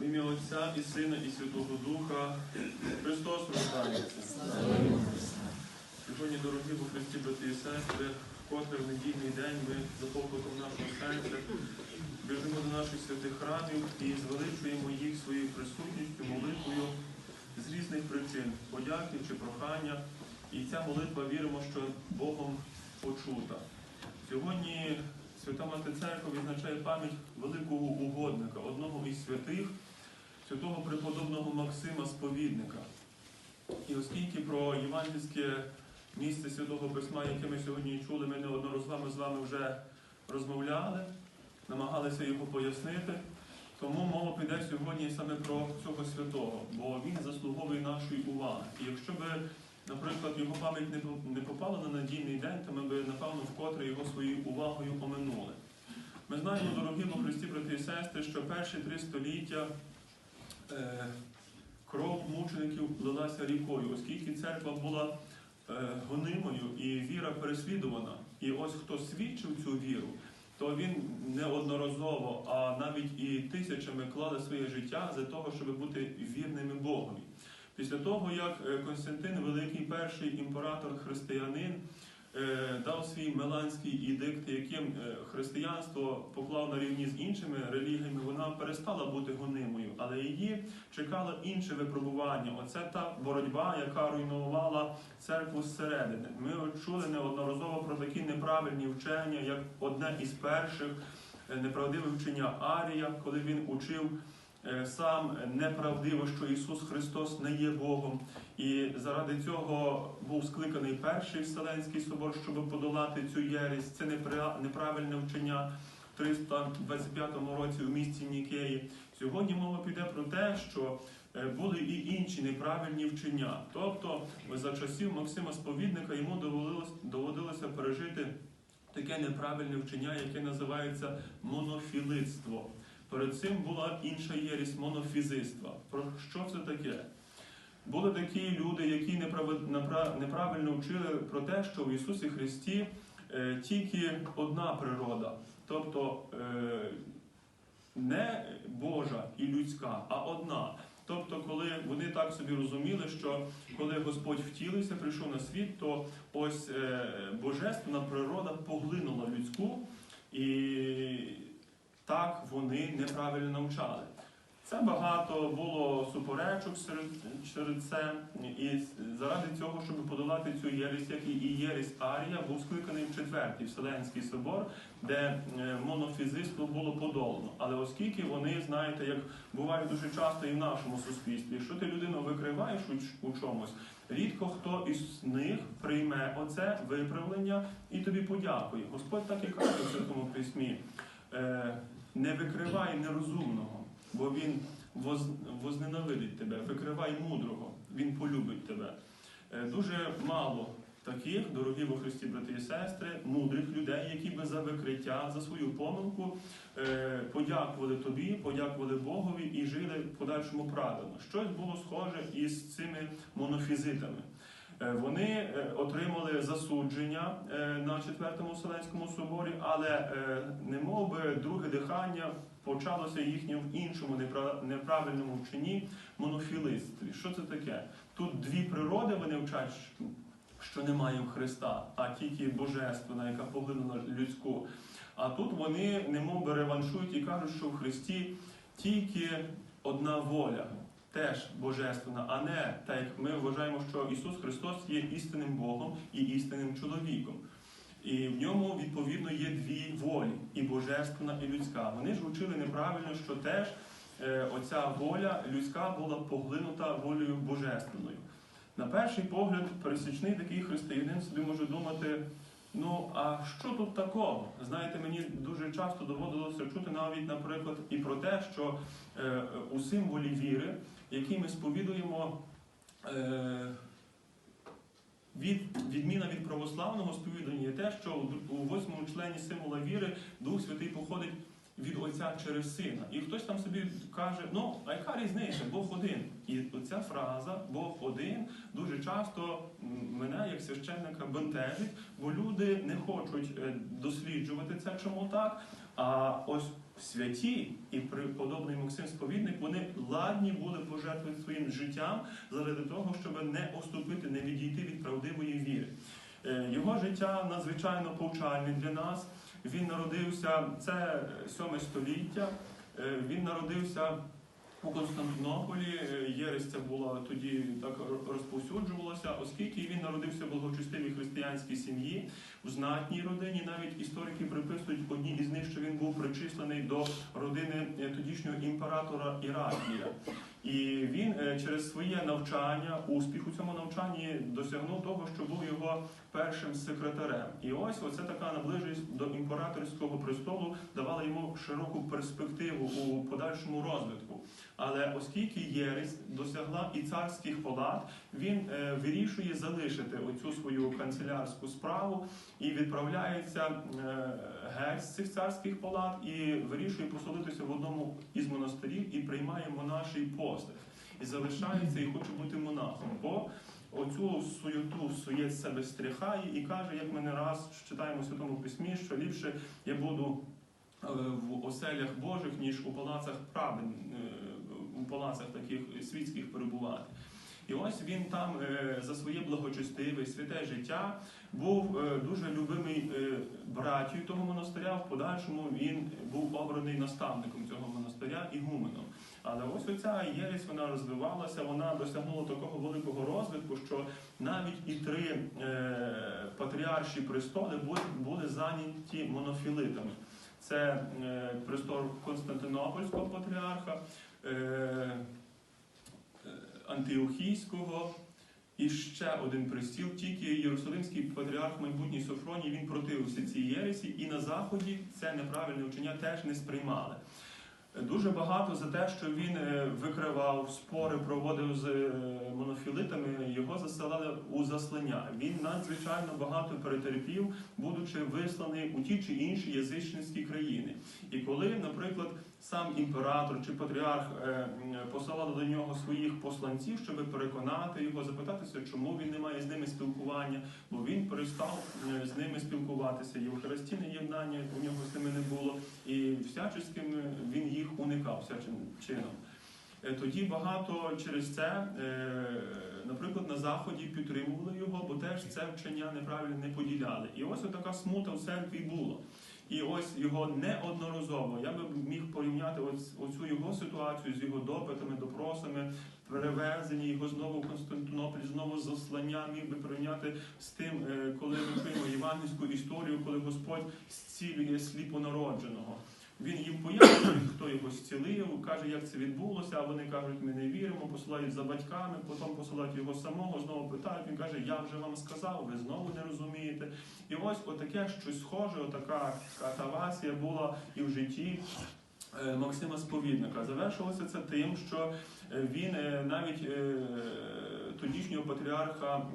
В ім'я Отця і Сина, і Святого Духа. Христос рождається. Сьогодні, дорогі у Христі, брати і сестри, вкотре в недільний день ми за покликом нашого серця біжимо до наших святих храмів і звеличуємо їх своєю присутністю, молитвою з різних причин, подяки чи прохання. І ця молитва віримо, що Богом почута. Сьогодні Свята Мати Церква відзначає пам'ять великого угодника, одного із святих, святого преподобного Максима Сповідника. І оскільки про євангельське місце Святого Письма, яке ми сьогодні чули, ми неодноразово з вами вже розмовляли, намагалися його пояснити. Тому мова піде сьогодні саме про цього святого, бо він заслуговує нашої уваги. І якщо би, наприклад, його пам'ять не попала на надійний день, то ми би, напевно, вкотре його своєю увагою оминули. Ми знаємо, дорогі Христі, брати і сестри, що перші три століття кров мучеників лилася рікою, оскільки церква була е, гонимою і віра переслідувана. І ось хто свідчив цю віру, то він неодноразово, а навіть і тисячами клали своє життя за того, щоб бути вірними Богові. Після того, як е, Константин, великий перший імператор християнин, е, дав свій меланський ідикт, яким е, християнство поклав на рівні з іншими релігіями, вона перестала бути гонимою, але її чекало інше випробування. Оце та боротьба, яка руйнувала церкву зсередини. Ми чули неодноразово про такі неправильні вчення, як одне із перших е, неправдиве вчення Арія, коли він учив е, сам неправдиво, що Ісус Христос не є Богом. І заради цього був скликаний перший Вселенський собор, щоб подолати цю єресь. Це непра- неправильне вчення в 325 році у місті Нікеї. Сьогодні мова піде про те, що е, були і інші неправильні вчення. Тобто за часів Максима Сповідника йому доводилось, доводилося пережити таке неправильне вчення, яке називається монофілитство. Перед цим була інша єрість монофізиства. Про що це таке? Були такі люди, які неправильно вчили про те, що в Ісусі Христі е, тільки одна природа, тобто е, не Божа і людська, а одна. Тобто, коли вони так собі розуміли, що коли Господь втілився, прийшов на світ, то ось е, божественна природа поглинула людську, і так вони неправильно навчали. Це багато було суперечок серед, це, і заради цього, щоб подолати цю єресь, як і єресь Арія, був скликаний в четвертий Вселенський собор, де е, монофізиство було подолано. Але оскільки вони, знаєте, як буває дуже часто і в нашому суспільстві, якщо ти людину викриваєш у, чомусь, рідко хто із них прийме оце виправлення і тобі подякує. Господь так і каже в Святому Письмі: е, не викривай нерозумного, бо він воз, возненавидить тебе, викривай мудрого, він полюбить тебе. Е, Дуже мало таких, дорогі во Христі, брати і сестри, мудрих людей, які би за викриття, за свою помилку е, подякували тобі, подякували Богові і жили в подальшому правильно. Щось було схоже із цими монофізитами. Е, Вони е, отримали засудження е, на Четвертому Вселенському соборі, але е, немов би друге дихання почалося їхнє в іншому непра- неправильному вченні монофілистстві. Що це таке? Тут дві природи вони вчать, що немає в Христа, а тільки божественна, яка поглинула людську. А тут вони немов би реваншують і кажуть, що в Христі тільки одна воля, теж божественна, а не так як ми вважаємо, що Ісус Христос є істинним Богом і істинним чоловіком. І в ньому відповідно є дві волі і божественна, і людська. Вони ж вчили неправильно, що теж е, оця воля людська була поглинута волею божественною. На перший погляд, пересічний такий християнин собі може думати: ну а що тут такого? Знаєте, мені дуже часто доводилося чути навіть, наприклад, і про те, що е, у символі віри, який ми сповідуємо. Е, від, відміна від православного сповідання є те, що у восьмому члені символа віри Дух Святий походить від Отця через Сина. І хтось там собі каже, ну, а яка різниця? Бог один. І оця фраза Бог один дуже часто мене, як священника, бентежить, бо люди не хочуть е, досліджувати це, чому так. А ось святі і преподобний Максим Сповідник, вони ладні були пожертвувати своїм життям заради того, щоб не оступити, не відійти від правдивої віри. Е, Його життя надзвичайно повчальне для нас. Він народився, це 7 століття. Е, Він народився у Константинополі. Е, Єресь була тоді так розповсюджувалася, оскільки він народився в благочестивій християнській сім'ї, у знатній родині. Навіть історики приписують одні із них, що він був причислений до родини е, тодішнього імператора Іракія. І він е, через своє навчання, успіх у цьому навчанні досягнув того, що був його першим секретарем. І ось оце така наближеність до імператорського престолу давала йому широку перспективу у подальшому розвитку. Але оскільки єресь досягла і царських палат, він е, вирішує залишити оцю свою канцелярську справу і відправляється е, геть з цих царських палат і вирішує поселитися в одному із монастирів і приймає монаший постриг. І залишається і хоче бути монахом. Бо оцю суєту суєт з себе стряхає і каже, як ми не раз читаємо в Святому Письмі, що ліпше я буду е, в оселях Божих, ніж у палацах правин, е, у палацах таких світських перебувати. І ось він там е, за своє благочестиве, святе життя був дуже любимий братію того монастиря. В подальшому він був обраний наставником цього монастиря ігуменом. Але ось оця єресь вона розвивалася, вона досягнула такого великого розвитку, що навіть і три е, патріарші престоли були, були зайняті монофілитами. Це е, престол Константинопольського патріарха, е, е, Антиохійського і ще один престіл. Тільки Єрусалимський патріарх майбутній Софроній він противився цій єресі, і на заході це неправильне вчення теж не сприймали. Дуже багато за те, що він е, викривав спори, проводив з е, монофілитами, його засилали у заслання. Він надзвичайно багато перетерпів, будучи висланий у ті чи інші язичницькі країни. Коли, наприклад, сам імператор чи патріарх е, м, посилали до нього своїх посланців, щоб переконати його, запитатися, чому він не має з ними спілкування, бо він перестав е, з ними спілкуватися. Євхаристійне єднання у нього з ними не було, і всяческим він їх уникав всячим чином. Е, Тоді багато через це, наприклад, на заході підтримували його, бо теж це вчення неправильно не поділяли. І ось така смута в церкві була. І ось його неодноразово. Я би міг порівняти ось оцю його ситуацію з його допитами, допросами, перевезення його знову в Константинополь, знову заслання, міг би порівняти з тим, е, коли ми чуємо євангельську історію, коли Господь зцілює сліпонародженого. Він їм пояснює, хто його зцілив, каже, як це відбулося. А вони кажуть, ми не віримо, посилають за батьками, потім посилають його самого, знову питають. Він каже, я вже вам сказав, ви знову не розумієте. І ось отаке щось схоже, отака катавасія була і в житті. е, Максима Сповідника завершилося це тим, що е, він е, навіть тодішнього патріарха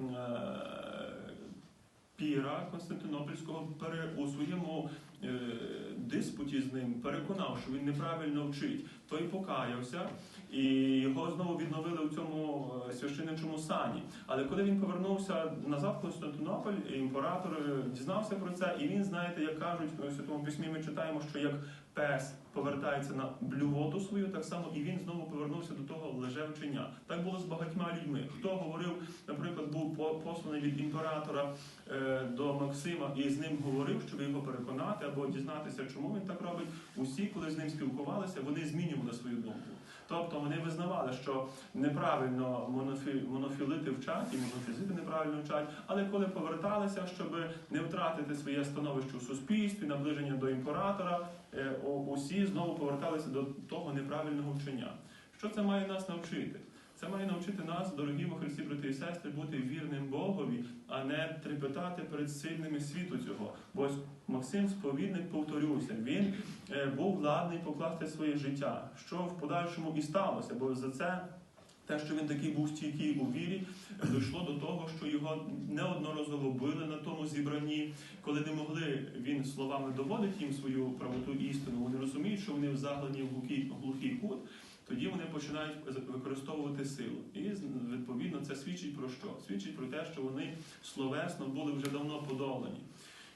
Піра Константинопольського у своєму диспуті з ним переконав, що він неправильно вчить. Той покаявся, і його знову відновили у цьому е, священичому сані. Але коли він повернувся назад в Константинополь, імператор е, дізнався про це, і він, знаєте, як кажуть у святому письмі, ми читаємо, що як пес повертається на блювоту свою, так само і він знову повернувся до того лежевчення. Так було з багатьма людьми. Хто говорив, наприклад, був по- посланий від імператора е, до Максима і з ним говорив, щоб його переконати або дізнатися, чому він так робить. Усі, коли з ним спілкувалися, вони змінювали свою. Тобто вони визнавали, що неправильно монофі, монофілити вчать і монофізити неправильно вчать, але коли поверталися, щоб не втратити своє становище у суспільстві, наближення до імператора, е, усі знову поверталися до того неправильного вчення. Що це має нас навчити? Це має навчити нас, дорогі во Христі, брати і сестри, бути вірним Богові, а не трепетати перед сильними світу цього. Бо Максим Сповідник, повторюся, він е, був владний покласти своє життя, що в подальшому і сталося, бо за це. Те, що він такий був стійкий у вірі, дійшло до того, що його неодноразово били на тому зібранні, коли не могли він словами доводити їм свою правоту істину. Вони розуміють, що вони в глухий, глухий кут. Тоді вони починають використовувати силу. І відповідно це свідчить про що? Свідчить про те, що вони словесно були вже давно подолані.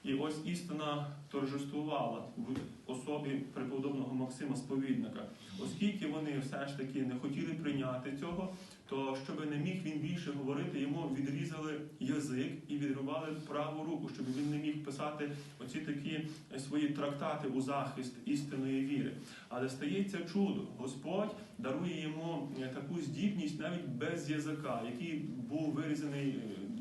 І ось істина торжествувала в особі преподобного Максима Сповідника. Оскільки вони все ж таки не хотіли прийняти цього, то щоб не міг він більше говорити, йому відрізали язик і відрубали праву руку, щоб він не міг писати оці такі свої трактати у захист істинної віри. Але стається чудо. Господь дарує йому таку здібність навіть без язика, який був вирізаний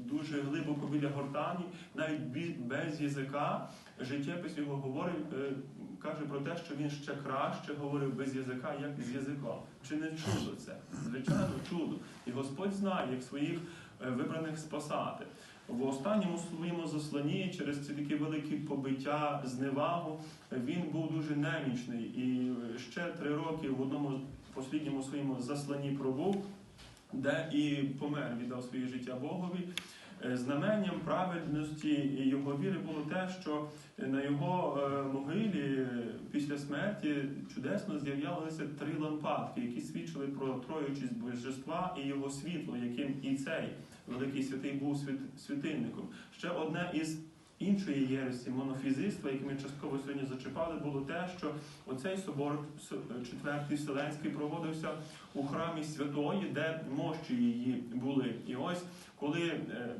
дуже глибоко біля гортані, навіть без язика. Життєпис його говорить, е, каже про те, що він ще краще говорив без язика, як з язиком. Чи не чудо це? Звичайно, чудо. І Господь знає, як своїх е, вибраних спасати. В останньому своєму засланні через ці такі великі побиття, зневагу, він був дуже немічний і ще три роки в одному послідньому своєму засланні пробув, де і помер, віддав своє життя Богові. Е, Знаменням праведності його віри було те, що на його е, могилі е, після смерті чудесно з'являлися три лампадки, які свідчили про троючість божества і його світло, яким і цей великий святий був світ- світильником. Ще одне із іншої єресі монофізицтва, яке ми частково сьогодні зачіпали, було те, що оцей собор четвертий Вселенський проводився у храмі святої, де мощі її були. І ось коли е,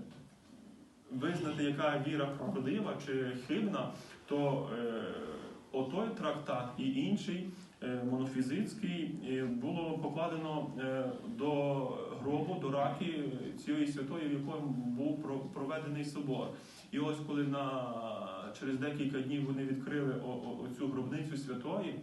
визнати, яка віра правдива чи хибна, то е, отой трактат і інший. е, Монофізицький було покладено до гробу, до раки цієї святої, в якому був проведений собор. І ось коли на через декілька днів вони відкрили оцю гробницю святої,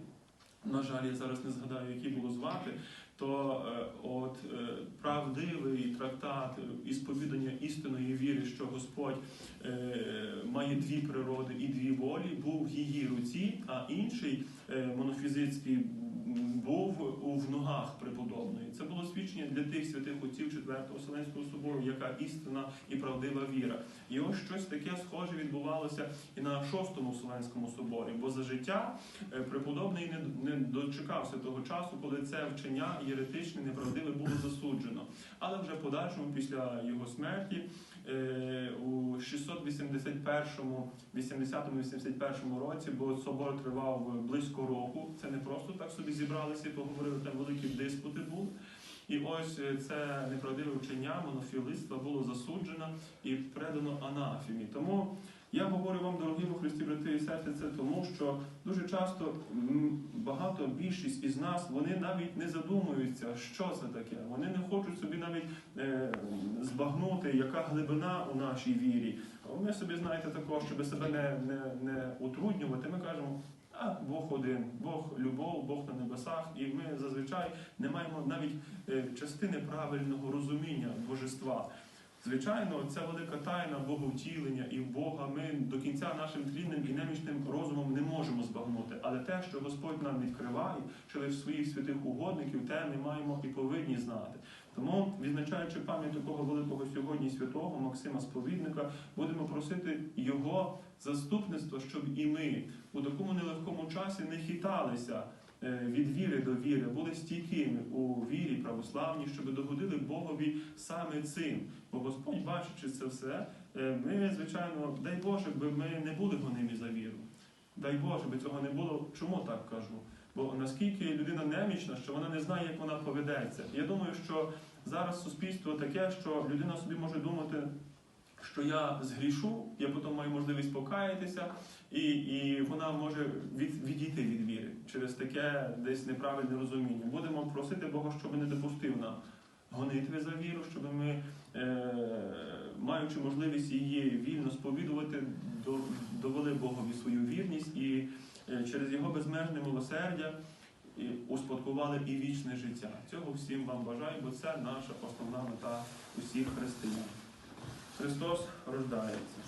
на жаль, я зараз не згадаю, які було звати, то е, от е, правдивий трактат е, ісповідання істинної віри, що Господь е, має дві природи і дві волі, був в її руці, а інший е, монофізицький м, був у в ногах преподобної. Це було свідчення для тих святих отців Четвертого Вселенського собору, яка істина і правдива віра. І ось щось таке схоже відбувалося і на шостому Вселенському соборі, бо за життя е, преподобний не, дочекався того часу, коли це вчення єретичне, неправдиве було засуджено. Але вже в подальшому, після його смерті, у 681-му, 80-81 році, бо собор тривав близько року. Це не просто так собі зібралися і поговорили, там великі диспути були. І ось е, це неправдиве вчення монофілистства було засуджено і передано анафімі. Тому я говорю вам, дорогі во Христі, брати і сестри, це тому, що дуже часто багато більшість із нас вони навіть не задумуються, що це таке. Вони не хочуть собі навіть е, збагнути, яка глибина у нашій вірі. Ми собі знаєте також, щоб себе не, не, не утруднювати. Ми кажемо. А Бог один, Бог любов, Бог на небесах, і ми зазвичай не маємо навіть е, частини правильного розуміння божества. Звичайно, це велика тайна Боговтілення і Бога ми до кінця нашим тлінним і немічним розумом не можемо збагнути. Але те, що Господь нам відкриває через своїх святих угодників, те ми маємо і повинні знати. Тому, відзначаючи пам'ять такого великого сьогодні святого Максима Сповідника, будемо просити його заступництва, щоб і ми у такому нелегкому часі не хиталися від віри до віри, були стійкими у вірі православній, щоб догодили Богові саме цим. Бо Господь, бачачи це все, е, ми, звичайно, дай Боже, би ми не були гонимі за віру. Дай Боже, би цього не було. Чому так кажу? Бо наскільки людина немічна, що вона не знає, як вона поведеться. Я думаю, що зараз суспільство таке, що людина собі може думати, що я згрішу, я потім маю можливість покаятися, і, і вона може від, відійти від віри через таке десь неправильне розуміння. Будемо просити Бога, щоб не допустив на гонитви за віру, щоб ми, е, маючи можливість її вільно сповідувати, довели Богові свою вірність і е, через його безмежне милосердя і успадкували і вічне життя. Цього всім вам бажаю, бо це наша основна мета усіх християн. Христос рождається.